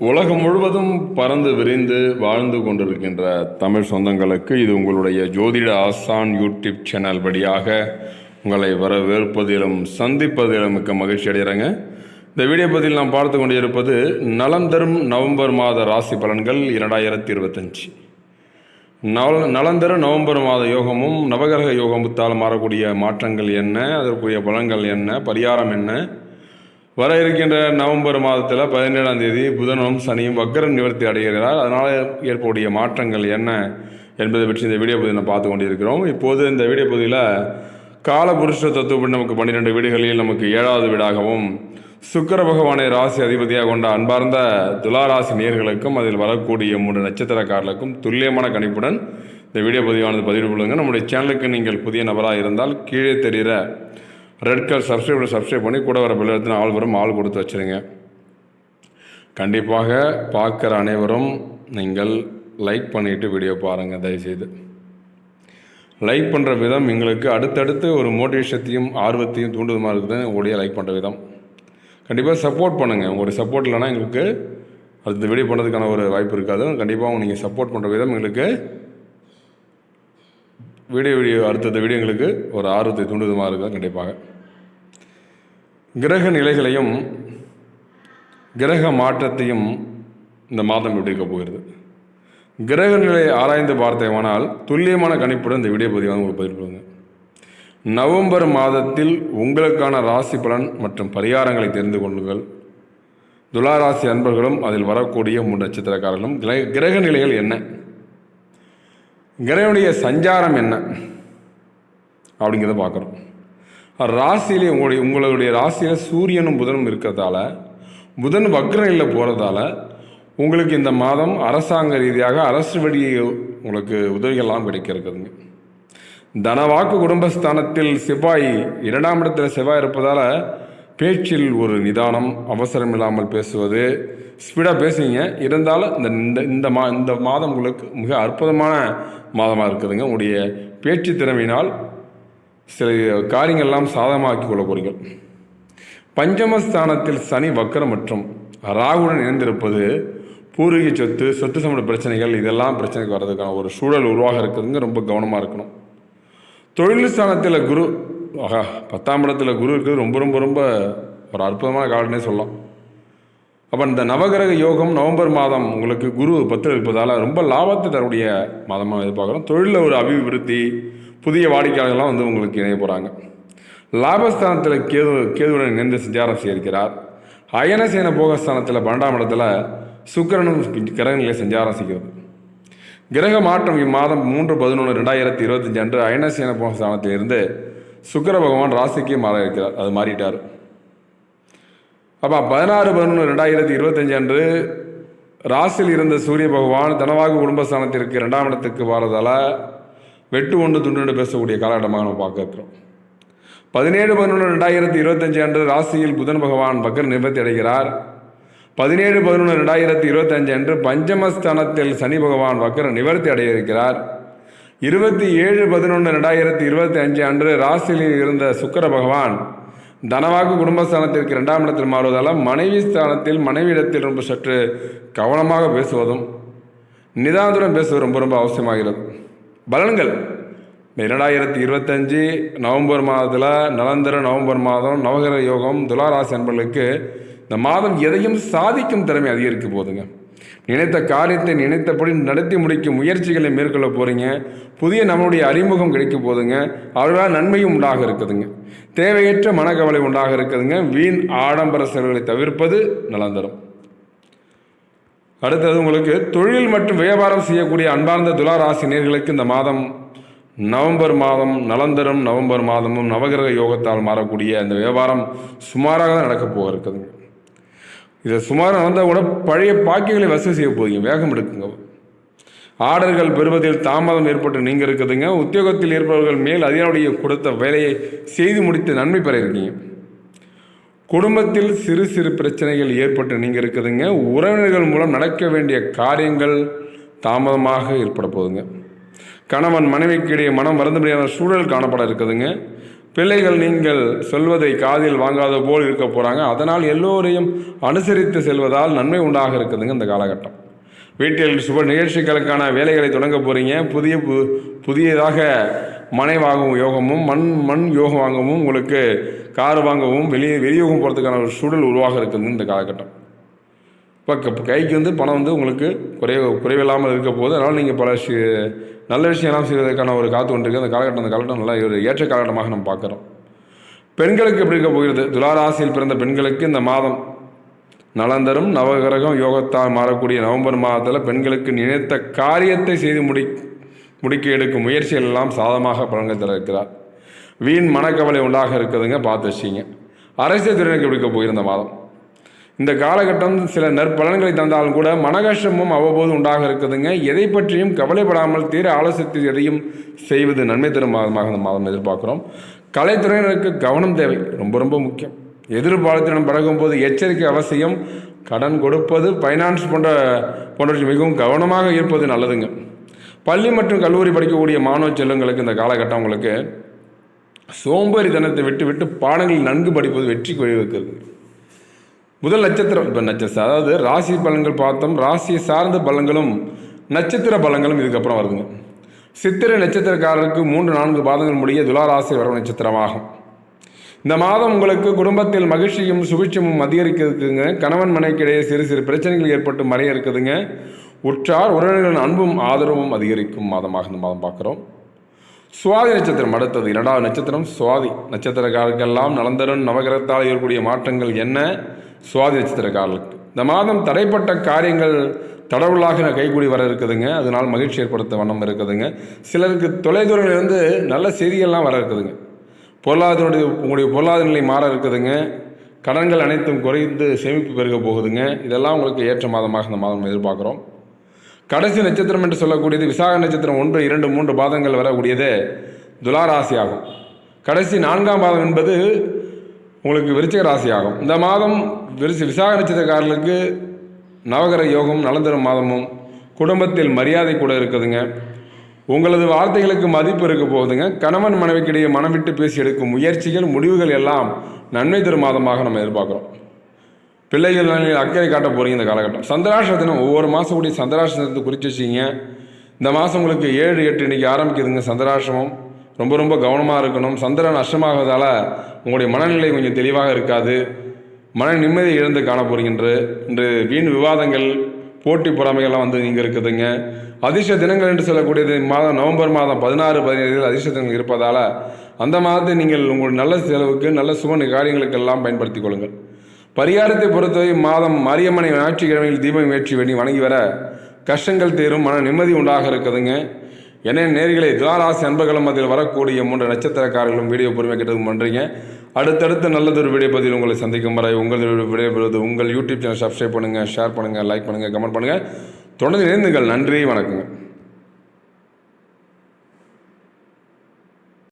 உலகம் முழுவதும் பறந்து விரிந்து வாழ்ந்து கொண்டிருக்கின்ற தமிழ் சொந்தங்களுக்கு இது உங்களுடைய ஜோதிட ஆசான் யூடியூப் சேனல் வழியாக உங்களை வரவேற்பதிலும் சந்திப்பதிலும் மிக்க மகிழ்ச்சி அடைகிறேங்க. இந்த வீடியோ பதில் நாம் பார்த்து கொண்டிருப்பது நலம் தரும் நவம்பர் மாத ராசி பலன்கள் இரண்டாயிரத்தி இருபத்தஞ்சி. நல நலந்தரும் நவம்பர் மாத யோகமும் நவகிரக யோகமுத்தால் மாறக்கூடிய மாற்றங்கள் என்ன? அதற்குரிய பலன்கள் என்ன? பரிகாரம் என்ன? வர இருக்கின்ற நவம்பர் மாதத்தில் பதினேழாம் தேதி புதனும் சனியும் வக்கர நிவர்த்தி அடைகிறார். அதனால் ஏற்படக்கூடிய மாற்றங்கள் என்ன என்பதை பற்றி இந்த வீடியோ பகுதியில் பார்த்து கொண்டிருக்கிறோம். இப்போது இந்த வீடியோ பகுதியில் காலபுருஷ தத்துவப்படி நமக்கு பன்னிரெண்டு வீடுகளில் நமக்கு ஏழாவது வீடாகவும் சுக்கர பகவானை ராசி அதிபதியாக கொண்ட அன்பார்ந்த துளாராசி நேர்களுக்கும் அதில் வரக்கூடிய மூன்று நட்சத்திரக்காரர்களுக்கும் துல்லியமான கணிப்புடன் இந்த வீடியோ பதிவானது பதிவு கொள்ளுங்கள் நம்முடைய சேனலுக்கு நீங்கள் புதிய நபராக இருந்தால் கீழே தெரிகிற ரெட் கலர் சப்ஸ்கிரைப் சப்ஸ்கிரைப் பண்ணி கூட வர பிள்ளைத்தின ஆள் வரும் ஆள் கொடுத்து வச்சுருங்க. கண்டிப்பாக பார்க்குற அனைவரும் நீங்கள் லைக் பண்ணிவிட்டு வீடியோ பாருங்கள் தயவுசெய்து. லைக் பண்ணுற விதம் எங்களுக்கு அடுத்தடுத்து ஒரு மோட்டிவேஷத்தையும் ஆர்வத்தையும் தூண்டுதுமா இருக்குது உங்களுடைய லைக் பண்ணுற விதம். கண்டிப்பாக சப்போர்ட் பண்ணுங்கள் உங்களுடைய சப்போர்ட் இல்லைன்னா எங்களுக்கு அடுத்த வீடியோ பண்ணுறதுக்கான ஒரு வாய்ப்பு இருக்காது. கண்டிப்பாக நீங்கள் சப்போர்ட் பண்ணுற விதம் எங்களுக்கு வீடியோ வீடியோ அடுத்தடுத்த வீடியோ எங்களுக்கு ஒரு ஆர்வத்தை தூண்டுதுமாக இருக்குது? கண்டிப்பாக. கிரக நிலைகளையும் கிரக மாற்றத்தையும் இந்த மாதம் எப்படி இருக்க போகிறது? கிரக நிலையை ஆராய்ந்து பார்த்தேமானால் துல்லியமான கணிப்புடன் இந்த வீடியோ பதிவாக உங்களுக்கு பதிவு நவம்பர் மாதத்தில் உங்களுக்கான ராசி பலன் மற்றும் பரிகாரங்களை தெரிந்து கொள்ளுங்கள். துளாராசி அன்பர்களும் அதில் வரக்கூடிய மூன்று நட்சத்திரக்காரர்களும் கிர- கிரக நிலைகள் என்ன? கிரகனுடைய சஞ்சாரம் என்ன? அப்படிங்கிறத பார்க்குறோம். ராசியிலே உங்களுடைய உங்களுடைய ராசியில் சூரியனும் புதனும் இருக்கிறதால புதன் வக்ரையில் போகிறதால உங்களுக்கு இந்த மாதம் அரசாங்க ரீதியாக அரசு வழி உங்களுக்கு உதவிகள்லாம் கிடைக்க இருக்குதுங்க தனவாக்கு குடும்பஸ்தானத்தில் செவ்வாய் இரண்டாம் இடத்துல செவ்வாய் இருப்பதால் பேச்சில் ஒரு நிதானம் அவசரம் இல்லாமல் பேசுவது ஸ்பீடாக பேசுவீங்க. இருந்தாலும் இந்த இந்த இந்த மா இந்த மாதம் உங்களுக்கு மிக அற்புதமான மாதமாக இருக்குதுங்க. உங்களுடைய பேச்சு திறமையினால் சில காரியங்கள்லாம் சாதகமாக்கி கொள்ள போறீர்கள். பஞ்சமஸ்தானத்தில் சனி வக்கரம் மற்றும் ராகுடன் இணைந்திருப்பது பூர்வீக சொத்து சொத்து சம்பந்த பிரச்சனைகள் இதெல்லாம் பிரச்சனைக்கு வர்றதுக்கான ஒரு சூழல் உருவாக இருக்கிறதுங்க ரொம்ப கவனமாக இருக்கணும். தொழில் ஸ்தானத்தில் குரு ஆஹா பத்தாம் இடத்துல குரு இருக்கிறது ரொம்ப ரொம்ப ரொம்ப ஒரு அற்புதமான காலனே சொல்லலாம். அப்போ இந்த நவகிரக யோகம் நவம்பர் மாதம் உங்களுக்கு குரு பத்தில் இருப்பதால் ரொம்ப லாபத்தை தரக்கூடிய மாதமாக எதிர்பார்க்குறோம் தொழிலில் ஒரு அபிவிருத்தி புதிய வாடிக்கையாளர்கள்லாம் வந்து உங்களுக்கு இணைய போகிறாங்க லாபஸ்தானத்தில் கேது கேதுவுடன் இணைந்து சஞ்சாரம் செய்திருக்கிறார். அயனசேன போகஸ்தானத்தில் பன்னெண்டாம் இடத்துல சுக்கிரனும் கிரகநிலை சஞ்சாரம் செய்கிறது. கிரக மாற்றம் இம்மாதம் மூன்று பதினொன்று ரெண்டாயிரத்தி இருபத்தஞ்சு அன்று அயனசேன போகஸ்தானத்திலிருந்து சுக்கர சுக்கிர பகவான் ராசிக்கு மாற இருக்கிறார். அது மாறிட்டார். அப்போ பதினாறு பதினொன்று ரெண்டாயிரத்தி இருபத்தஞ்சு அன்று ராசியில் இருந்த சூரிய பகவான் தனவாக குடும்பஸ்தானத்திற்கு ரெண்டாம் இடத்துக்கு வரதால் வெட்டு ஒன்று துண்டு பேசக்கூடிய காலகட்டமாக நம்ம பார்க்கிறோம் பதினேழு பதினொன்று ரெண்டாயிரத்தி இருபத்தஞ்சு அன்று ராசியில் புதன் பகவான் பக்கர் நிவர்த்தி அடைகிறார். பதினேழு பதினொன்று ரெண்டாயிரத்தி இருபத்தஞ்சு அன்று பஞ்சமஸ்தானத்தில் சனி பகவான் வக்கர நிவர்த்தி அடைய இருக்கிறார். இருபத்தி ஏழு பதினொன்று ரெண்டாயிரத்தி இருபத்தி அஞ்சு அன்று ராசியில் இருந்த சுக்கர பகவான் தனவாக்கு குடும்பஸ்தானத்திற்கு இரண்டாம் இடத்தில் மாறுவதால் மனைவி ஸ்தானத்தில் மனைவியிடத்தில் ரொம்ப சற்று கவனமாக பேசுவதும் நிதானத்துடன் பேசுவது ரொம்ப ரொம்ப அவசியமாகிறது. பலன்கள். இரண்டாயிரத்தி இருபத்தஞ்சு நவம்பர் மாதத்தில் நலந்திர நவம்பர் மாதம் நவகிர யோகம் துலாராசி அன்பர்களுக்கு இந்த மாதம் எதையும் சாதிக்கும் திறமை அதிகரிக்க போகுதுங்க. நினைத்த காரியத்தை நினைத்தபடி நடத்தி முடிக்கும் முயற்சிகளை மேற்கொள்ள போகிறீங்க புதிய நம்மளுடைய அறிமுகம் கிடைக்க போதுங்க. அவர்களால் நன்மையும் உண்டாக இருக்குதுங்க. தேவையற்ற மனக்கவலை உண்டாக இருக்குதுங்க. வீண் ஆடம்பர செலவுகளை தவிர்ப்பது நலம் தரும் அடுத்தது உங்களுக்கு தொழில் மற்றும் வியாபாரம் செய்யக்கூடிய அன்பார்ந்த துளாராசி நேர்களுக்கு இந்த மாதம் நவம்பர் மாதம் நலந்தரும். நவம்பர் மாதமும் நவகிரக யோகத்தால் மாறக்கூடிய அந்த வியாபாரம் சுமாராக தான் நடக்க போக இருக்குதுங்க. இதை சுமார் நடந்தால் கூட பழைய பாக்கியங்களை வசூல் செய்ய போகிறீங்க வேகம் எடுக்குங்க. ஆர்டர்கள் பெறுவதில் தாமதம் ஏற்பட்டு நீங்கள் இருக்குதுங்க. உத்தியோகத்தில் இருப்பவர்கள் மேல் அதிகாரியுடைய கொடுத்த வேலையை செய்து முடித்து நன்மை பெற இருக்கீங்க. குடும்பத்தில் சிறு சிறு பிரச்சனைகள் ஏற்பட்டு நீங்கள் இருக்குதுங்க. உறவினர்கள் மூலம் நடக்க வேண்டிய காரியங்கள் தாமதமாக ஏற்பட போகுதுங்க. கணவன் மனைவிக்கு இடையே மனம் வருந்தபடியான முடியாத சூழல் காணப்பட இருக்குதுங்க. பிள்ளைகள் நீங்கள் சொல்வதை காதில் வாங்காத போல் இருக்க போகிறாங்க அதனால் எல்லோரையும் அனுசரித்து செல்வதால் நன்மை உண்டாக இருக்குதுங்க இந்த காலகட்டம். வீட்டில் சுப நிகழ்ச்சிகளுக்கான வேலைகளை தொடங்க போகிறீங்க புதிய பு புதியதாக மனை வாங்கும் யோகமும் மண் மண் யோகம் வாங்கவும் உங்களுக்கு கார் வாங்கவும் வெளியே வெளியோகம் போகிறதுக்கான ஒரு சூழல் உருவாக இருக்குதுங்க இந்த காலகட்டம். இப்போ க- கைக்கு வந்து பணம் வந்து உங்களுக்கு குறை குறைவில்லாமல் இருக்க போது அதனால் நீங்கள் பல நல்ல விஷயம்லாம் செய்வதற்கான ஒரு காத்து இருக்குது அந்த காலகட்டம் அந்த காலகட்டம் நல்லா ஒரு ஏற்ற காலகட்டமாக நம்ம பார்க்குறோம். பெண்களுக்கு எப்படி இருக்க போகிறது? துளாராசியில் பிறந்த பெண்களுக்கு இந்த மாதம் நலந்தரும் நவகிரகம் யோகத்தால் மாறக்கூடிய நவம்பர் மாதத்தில் பெண்களுக்கு நினைத்த காரியத்தை செய்து முடி முடிக்க எடுக்கும் முயற்சிகள் எல்லாம் சாதமாக பலன்கள் தர இருக்கிறார். வீண் மனக்கவலை உண்டாக இருக்குதுங்க பார்த்து வச்சிங்க. அரசியல் துறையினருக்கு எப்படி இருக்க போகிற இந்த மாதம்? இந்த காலகட்டம் சில நற்பலன்களை தந்தாலும் கூட மனகஷ்டமும் அவ்வப்போது உண்டாக இருக்குதுங்க. எதை பற்றியும் கவலைப்படாமல் தீர ஆலோசித்து எதையும் செய்வது நன்மை தரும் மாதமாக இந்த மாதம் எதிர்பார்க்குறோம். கலைத்துறையினருக்கு கவனம் தேவை ரொம்ப ரொம்ப முக்கியம். எதிர்பாலத்தினம் பழகும்போது எச்சரிக்கை அவசியம் கடன் கொடுப்பது ஃபைனான்ஸ் போன்ற போன்றவற்றை மிகவும் கவனமாக இருப்பது நல்லதுங்க. பள்ளி மற்றும் கல்லூரி படிக்கக்கூடிய மாணவ செல்வங்களுக்கு இந்த காலகட்டம் உங்களுக்கு சோம்பேறித்தனத்தை விட்டு விட்டு பாடங்களில் நன்கு படிப்பது வெற்றிக்கு வழிவகுக்கிறது. முதல் நட்சத்திரம் இப்போ நட்சத்திரம் அதாவது ராசி பலன்கள் பார்த்தோம் ராசியை சார்ந்த பலன்களும் நட்சத்திர பலன்களும் இதுக்கப்புறம் வருதுங்க. சித்திரை நட்சத்திரக்காரருக்கு மூன்று நான்கு பாதங்கள் முடிய துளாராசி வரும் நட்சத்திரமாகும். இந்த மாதம் உங்களுக்கு குடும்பத்தில் மகிழ்ச்சியும் சுபிட்சமும் அதிகரிக்கிறதுக்குங்க. கணவன் மனைக்கிடையே சிறு சிறு பிரச்சனைகள் ஏற்பட்டு மறைய இருக்குதுங்க. உற்றார் உறவினர்களின் அன்பும் ஆதரவும் அதிகரிக்கும் மாதமாக இந்த மாதம் பார்க்குறோம். சுவாதி நட்சத்திரம் அடுத்தது இரண்டாவது நட்சத்திரம். சுவாதி நட்சத்திரக்காரருக்கெல்லாம் நலந்தரும் நவகிரகத்தால் ஏற்படக்கூடிய மாற்றங்கள் என்ன? சுவாதி நட்சத்திரக்காரர்களுக்கு இந்த மாதம் தடைப்பட்ட காரியங்கள் தடவுளாக கைகூடி வர இருக்குதுங்க. அதனால் மகிழ்ச்சி ஏற்படுத்த வண்ணம் இருக்குதுங்க. சிலருக்கு தொலைதூரங்களிலிருந்து நல்ல செய்திகள்லாம் வர இருக்குதுங்க. பொருளாதார உங்களுடைய பொருளாதார நிலை மாற இருக்குதுங்க. கடன்கள் அனைத்தும் குறைந்து சேமிப்பு பெருக போகுதுங்க. இதெல்லாம் உங்களுக்கு ஏற்ற மாதமாக இந்த மாதம் எதிர்பார்க்குறோம். கடைசி நட்சத்திரம் என்று சொல்லக்கூடியது விசாக நட்சத்திரம் ஒன்று இரண்டு மூன்று பாதங்கள் வரக்கூடியது துலாராசி ஆகும் கடைசி நான்காம் பாதம் என்பது உங்களுக்கு விருச்சிக ராசி ஆகும். இந்த மாதம் விருச்சி விசாக நட்சத்திரக்காரர்களுக்கு நவகர யோகம் நலந்தரும் மாதமும் குடும்பத்தில் மரியாதை கூட இருக்குதுங்க. உங்களது வார்த்தைகளுக்கு மதிப்பு இருக்க போகுதுங்க. கணவன் மனைவிக்கிடையே மனம் விட்டு பேசி எடுக்கும் முயற்சிகள் முடிவுகள் எல்லாம் நன்மை தரும் மாதமாக நம்ம எதிர்பார்க்குறோம். பிள்ளைகள் நலனில் அக்கறை காட்ட போகிறீங்க இந்த காலகட்டம். சந்திராஷ தினம் ஒவ்வொரு மாதம் கூடிய சந்திராஷ தினத்தை குறித்து வச்சிங்க இந்த மாதம் உங்களுக்கு ஏழு எட்டு இன்றைக்கி ஆரம்பிக்குதுங்க சந்திராஷ்டமம். ரொம்ப ரொம்ப கவனமாக இருக்கணும். சந்திரன் அஷ்டமாகுவதால் உங்களுடைய மனநிலை கொஞ்சம் தெளிவாக இருக்காது. மன நிம்மதியை இழந்து காண போறீங்கன்று இன்று வீண் விவாதங்கள் போட்டி பொறாமைகள்லாம் வந்து இங்கே இருக்குதுங்க. அதிர்ஷ்ட தினங்கள் என்று சொல்லக்கூடியது மாதம் நவம்பர் மாதம் பதினாறு பதினேழு அதிர்ஷ்ட தினங்கள் இருப்பதால் அந்த மாதத்தை நீங்கள் உங்கள் நல்ல செலவுக்கு நல்ல சுப காரியங்களுக்கெல்லாம் பயன்படுத்திக் கொள்ளுங்கள். பரிகாரத்தை பொறுத்தவரை மாதம் மாரியம்மனை ஞாயிற்றுக்கிழமையில் தீபம் ஏற்றி வேண்டி வணங்கி வர கஷ்டங்கள் தீரும் மன நிம்மதி உண்டாக இருக்குதுங்க. என்ன நேர்களை துவாராசி அன்பர்களும் அதில் வரக்கூடிய மூன்று நட்சத்திரக்காரர்களும் வீடியோ பொறுமை கேட்டது பண்ணுறீங்க அடுத்தடுத்து நல்லதொரு வீடியோ பதிவில் உங்களை சந்திக்கும் வரை உங்கள் விடைபெறுவது உங்கள் யூடியூப் சேனல் சப்ஸ்கிரைப் பண்ணுங்கள் ஷேர் பண்ணுங்கள் லைக் பண்ணுங்கள் கமெண்ட் பண்ணுங்கள் தொடர்ந்து இணைந்துங்கள் நன்றி வணக்கங்க